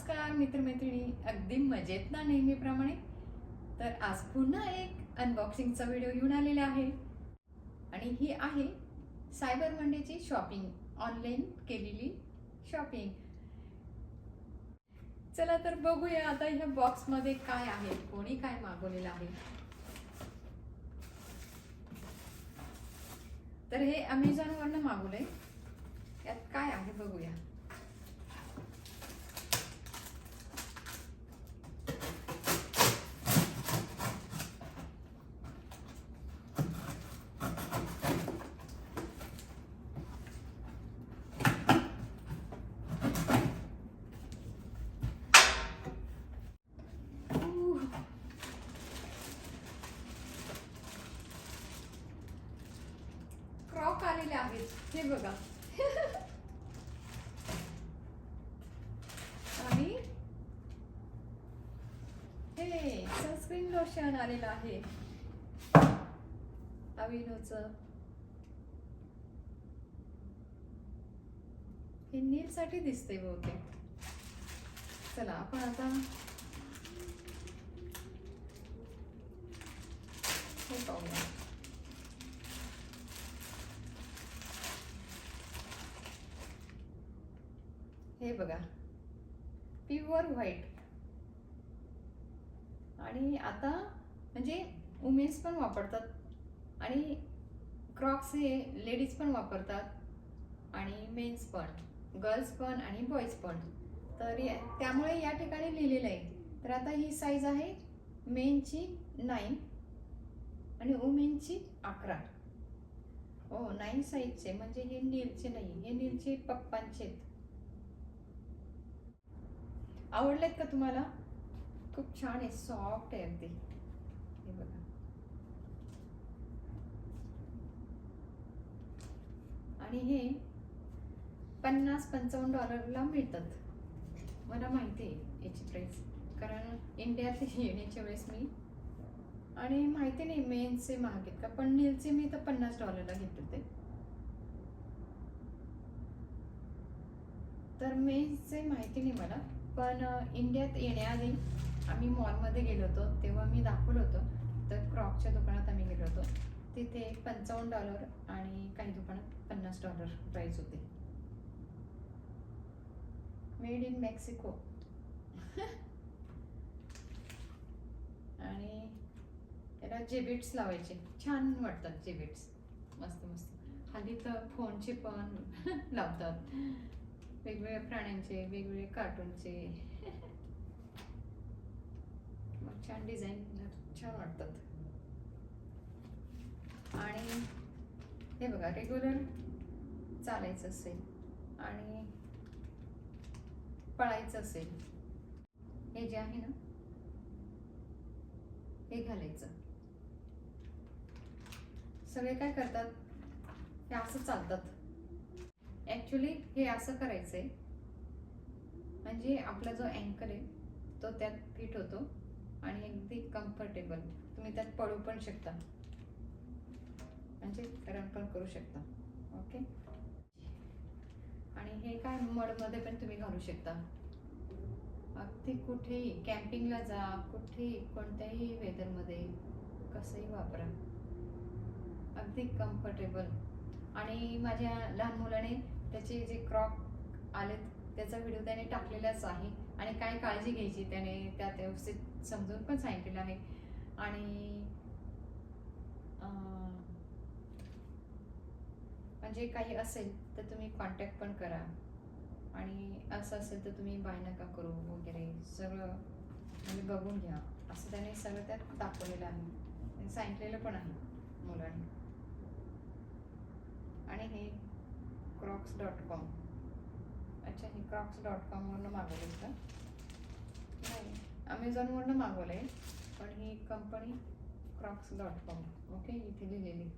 नमस्कार मित्रमैत्रिणी. अगदी मजेत ना नेहमीप्रमाणे? तर आज पुन्हा एक अनबॉक्सिंगचा व्हिडिओ घेऊन आलेला आहे. आणि ही आहे सायबर मंडेची शॉपिंग ऑनलाईन केलेली शॉपिंग चला तर बघूया आता ह्या बॉक्समध्ये काय आहे कोणी काय मागवलेलं आहे. तर हे अमेझॉनवरनं मागवलंय. यात काय आहे बघूया Ooh. क्रॉक आलेले आहेत हे बघा. आणि हे सनस्क्रीन लोशन आलेलं आहे. अविनोच. हे नील साठी बहुतेक. चला आपण आता हे पाहूया. हे बघा. प्युअर व्हाईट आणि आता म्हणजे वुमेन्स पण वापरतात. आणि क्रॉक्स हे लेडीज पण वापरतात. आणि मेन्स पण. गर्ल्स पण आणि बॉईज पण. तर या- त्यामुळे या ठिकाणी लिहिलेलं आहे. तर आता ही साईज आहे मेनची नाईन आणि वुमेनची अकरा. हो नाईन साईजचे म्हणजे हे नीलचे नाही हे नीलचे पप्पांचे आहेत. आवडलेत का तुम्हाला? खूप छान आहे सॉफ्ट आहे अगदी. हे बघा. आणि हे पन्नास पंचावन्न डॉलरला मिळतात. मला माहिती आहे याची प्राईस कारण इंडियात येण्याच्या वेळेस मी आणि माहिती नाही मेन्सचे महाग आहेत का? पण नीलचे मी तर पन्नास डॉलरला घेत होते. तर मेन्सचे माहिती नाही मला. पण इंडियात येण्याआधी आम्ही मॉलमध्ये गेलो होतो. तेव्हा मी दाखवलं होतं. तर क्रॉकच्या दुकानात आम्ही गेलो होतो. तिथे पंचावन्न डॉलर आणि काही दुकानात पन्नास डॉलर प्राईस होते. मेड इन मेक्सिको आणि याला जेबिट्स लावायचे. छान वाटतात जेबिट्स मस्त मस्त. हल्ली तर फोनचे पण लावतात. वेगवेगळ्या प्राण्यांचे वेगवेगळे कार्टूनचे मग छान डिझाईन छान वाटतात. आणि हे बघा रेग्युलर चालायचं असेल आणि पळायचं असेल हे जे आहे ना हे घालायचं. सगळे काय करतात? हे असं चालतात. ॲक्च्युली हे असं करायचं आहे म्हणजे आपला जो अँकल आहे तो त्यात फिट होतो आणि अगदी कम्फर्टेबल तुम्ही त्यात पडू पण शकता. म्हणजे रन पण करू शकता. ओके आणि हे काय मडमध्ये पण तुम्ही घालू शकता. अगदी कुठेही कॅम्पिंगला जा कुठेही कोणत्याही वेदरमध्ये कसंही वापरा. अगदी कम्फर्टेबल आणि माझ्या लहान मुलाने त्याचे जे क्रॉक आलेत त्याचा व्हिडिओ त्याने टाकलेलाच आहे. आणि काय काळजी घ्यायची त्याने त्यात व्यवस्थित समजून पण सांगितलेलं आहे. आणि म्हणजे काही असेल तर तुम्ही कॉन्टॅक्ट पण करा. आणि असं असेल तर तुम्ही बाय नका करू वगैरे. सगळं म्हणजे बघून घ्या. असं त्याने सगळं त्यात दाखवलेलं आहे. सांगितलेलं पण आहे मुलांनी. आणि हे क्रॉक्स डॉट कॉम अच्छा हे क्रॉक्स डॉट कॉमवरनं मागवलं होतं. नाही अमेझॉनवरनं मागवलं आहे पण ही company Crocs dot com okay इथे लिहिलेली.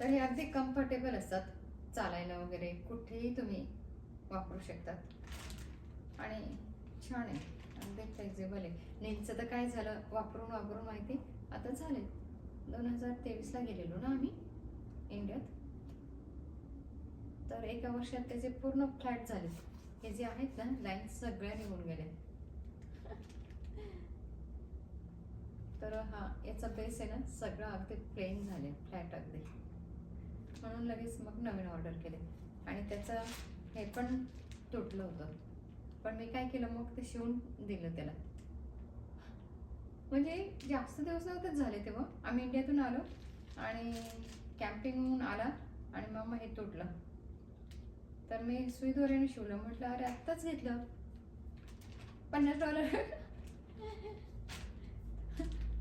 तर हे अगदी कम्फर्टेबल असतात चालायला वगैरे कुठेही तुम्ही वापरू शकतात. आणि छान आहे अगदी फ्लेक्झिबल आहे. नेमचं तर काय झालं वापरून वापरून माहिती? आता झाले दोन हजार तेवीसला गेलेलो ना आम्ही इंडियात तर एका वर्षात त्याचे पूर्ण फ्लॅट झाले. हे जे आहेत ना लाईन सगळ्या निघून गेल्या. तर हा याचा बेस आहे ना सगळा अगदी प्लेन झाले फ्लॅट अगदी. म्हणून लगेच मग नवीन ऑर्डर केले. आणि त्याचं हे पण तुटलं होतं. पण मी काय केलं मग ते शिवून दिलं त्याला. म्हणजे जास्त दिवस नव्हतेच झाले तेव्हा. आम्ही इंडियातून आलो आणि कॅम्पिंगहून आला आणि मग हे तुटलं. तर मी सुई दोऱ्याने शिवलं. म्हटलं अरे आत्ताच घेतलं. पन्नास डॉलर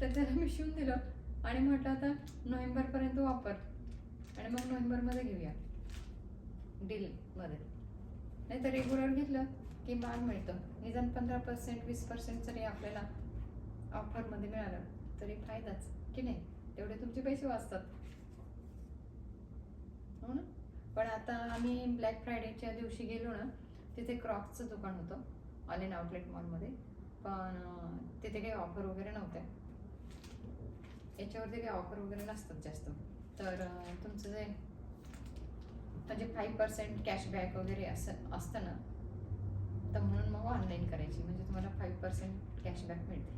तर त्याला मी शिवून दिलं. आणि म्हटलं आता नोव्हेंबरपर्यंत वापर. आणि मग नोव्हेंबरमध्ये घेऊया. डीलमध्ये नाही तर रेग्युलर घेतलं की माल मिळतं. निदान पंधरा पर्सेंट वीस पर्सेंट जरी आपल्याला ऑफरमध्ये मिळालं तरी फायदाच. की नाही? तेवढे तुमचे पैसे वाचतात. हो ना? पण आता आम्ही ब्लॅक फ्रायडेच्या दिवशी गेलो ना तिथे क्रॉक्सचं दुकान होतं ऑलिन आउटलेट मॉलमध्ये पण तिथे काही ऑफर वगैरे नव्हत्या याच्यावरती काही ऑफर वगैरे नसतात जास्त. तर तुमचं जे म्हणजे फाईव्ह पर्सेंट कॅशबॅक वगैरे असं असतं ना तर म्हणून मग ऑनलाईन करायची. म्हणजे तुम्हाला फाईव्ह पर्सेंट कॅशबॅक मिळते.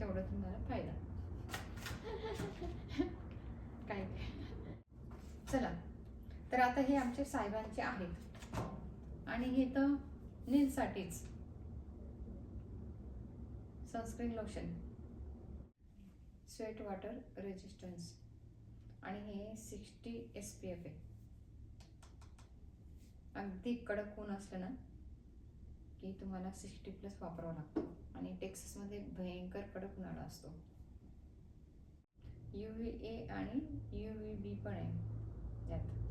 तेवढं तुम्हाला फायदा. काय? चला. तर आता हे आमचे साहेबांचे आहेत. आणि हे तर नीलसाठीच. Sunscreen lotion sweat water resistance आणि हे सिक्स्टी एस पी एफ आहे. अगदी कडक ऊन असलं ना की तुम्हाला सिक्स्टी प्लस वापरावं लागतं. आणि टेक्सासमध्ये भयंकर कडक उन्हाळा असतो. यू व्ही ए आणि यू व्ही बी पण आहे. त्यात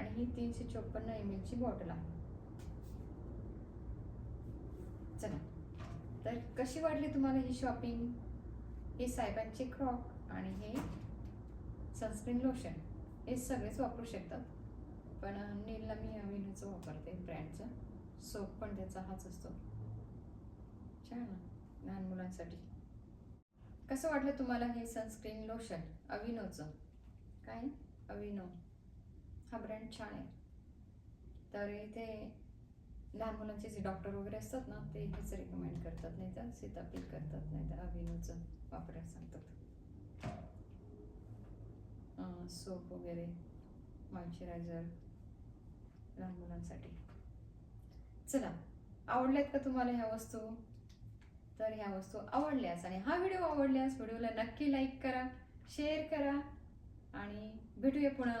आणि ही तीनशे चोपन्न एम एलची बॉटल आहे. चला तर कशी वाटली तुम्हाला ही शॉपिंग हे साहेबांचे क्रॉक आणि हे सनस्क्रीन लोशन हे सगळेच वापरू शकतात. पण नीलला मी अविनूचं वापरते ब्रँडचं सोप पण त्याचा हाच असतो. छान ना लहान मुलांसाठी. कसं वाटलं तुम्हाला हे सनस्क्रीन लोशन अविनोचं. काय? अविनो. हा ब्रँड छान आहे. तर इथे लहान मुलांचे जे डॉक्टर वगैरे असतात ना ते हेच रिकमेंड करतात. नाही तर सीतापील करतात नाही तर अभिनूचं वापरायला सांगतात. सोप वगैरे मॉइश्चरायझर लहान मुलांसाठी. चला आवडल्यात का तुम्हाला ह्या वस्तू? तर ह्या वस्तू आवडल्यास आणि हा व्हिडिओ आवडल्यास व्हिडिओला नक्की लाईक करा शेअर करा आणि भेटूया पुन्हा.